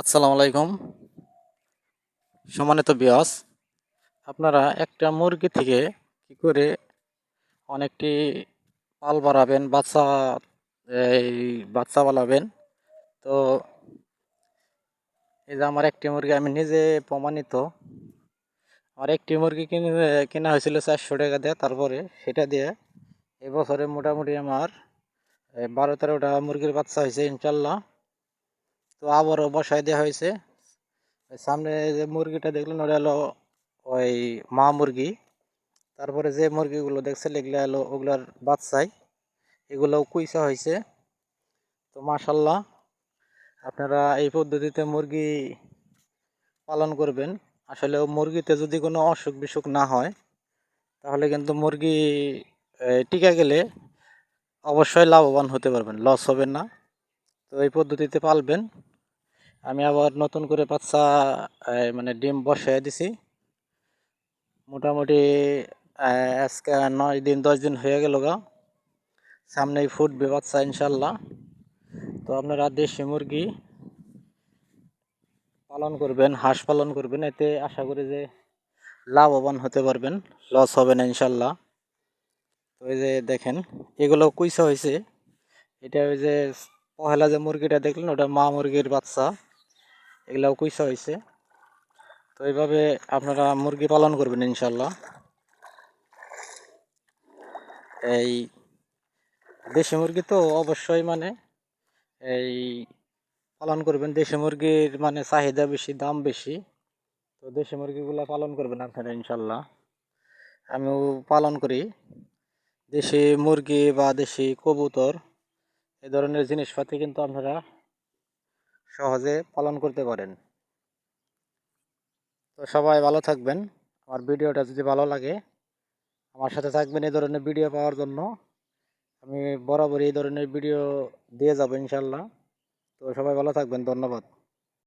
আসসালামু আলাইকুম। সম্মানিত বিয়াস আপনারা একটা মুরগি থেকে কি করে অনেকটি পাল বাড়াবেন, বাচ্চা, এই বাচ্চা বাড়াবেন? তো এই যে আমার একটি মুরগি, আমি নিজে প্রমাণিত। আমার একটি মুরগি কিনে, কেনা হয়েছিল চারশো টাকা দিয়ে, তারপরে সেটা দিয়ে এবছরে মোটামুটি আমার বারো তেরোটা মুরগির বাচ্চা হয়েছে, ইনশাল্লাহ। তো আবারও বসায় দেওয়া হয়েছে। সামনে যে মুরগিটা দেখলেন, ওটা হলো ওই মা মুরগি। তারপরে যে মুরগিগুলো দেখছেন, এগুলো হলো ওগুলার বাচ্চাই। এগুলোও কুইসা হয়েছে। তো মাশাল্লাহ, আপনারা এই পদ্ধতিতে মুরগি পালন করবেন। আসলে মুরগিতে যদি কোনো অসুখ বিসুখ না হয়, তাহলে কিন্তু মুরগি টিকে গেলে অবশ্যই লাভবান হতে পারবেন, লস হবে না। তো এই পদ্ধতিতে পালবেন। আমি আবার নতুন করে বাচ্চা মানে ডিম বসাই দিছি। মোটামুটি আজকে নয় দিন, দশ দিন হয়ে গেল গা। সামনেই ফুটবে বাচ্চা ইনশাল্লাহ। তো আপনারা দেশি মুরগি পালন করবেন, হাঁস পালন করবেন, এতে আশা করি যে লাভবান হতে পারবেন, লস হবে না, ইনশাল্লাহ। তো এই যে দেখেন, এগুলো কুইসা হয়েছে এটা ওই যে, পহেলা যে মুরগিটা দেখলেন, ওটা মা মুরগির বাচ্চা। এগুলাও কুইসা হয়েছে তো এইভাবে আপনারা মুরগি পালন করবেন ইনশাল্লাহ এই দেশি মুরগি তো অবশ্যই মানে এই পালন করবেন। দেশি মুরগির মানে চাহিদা বেশি, দাম বেশি। তো দেশি মুরগিগুলো পালন করবেন আপনারা ইনশাল্লাহ আমিও পালন করি। দেশি মুরগি বা দেশি কবুতর, এ ধরনের জিনিসপাতি কিন্তু আপনারা সহজে পালন করতে পারেন। তো সবাই ভালো থাকবেন। আমার ভিডিওটা যদি ভালো লাগে, আমার সাথে থাকবেন এই ধরনের ভিডিও পাওয়ার জন্য। আমি বরাবর এই ধরনের ভিডিও দিয়ে যাব ইনশাল্লাহ। তো সবাই ভালো থাকবেন, ধন্যবাদ।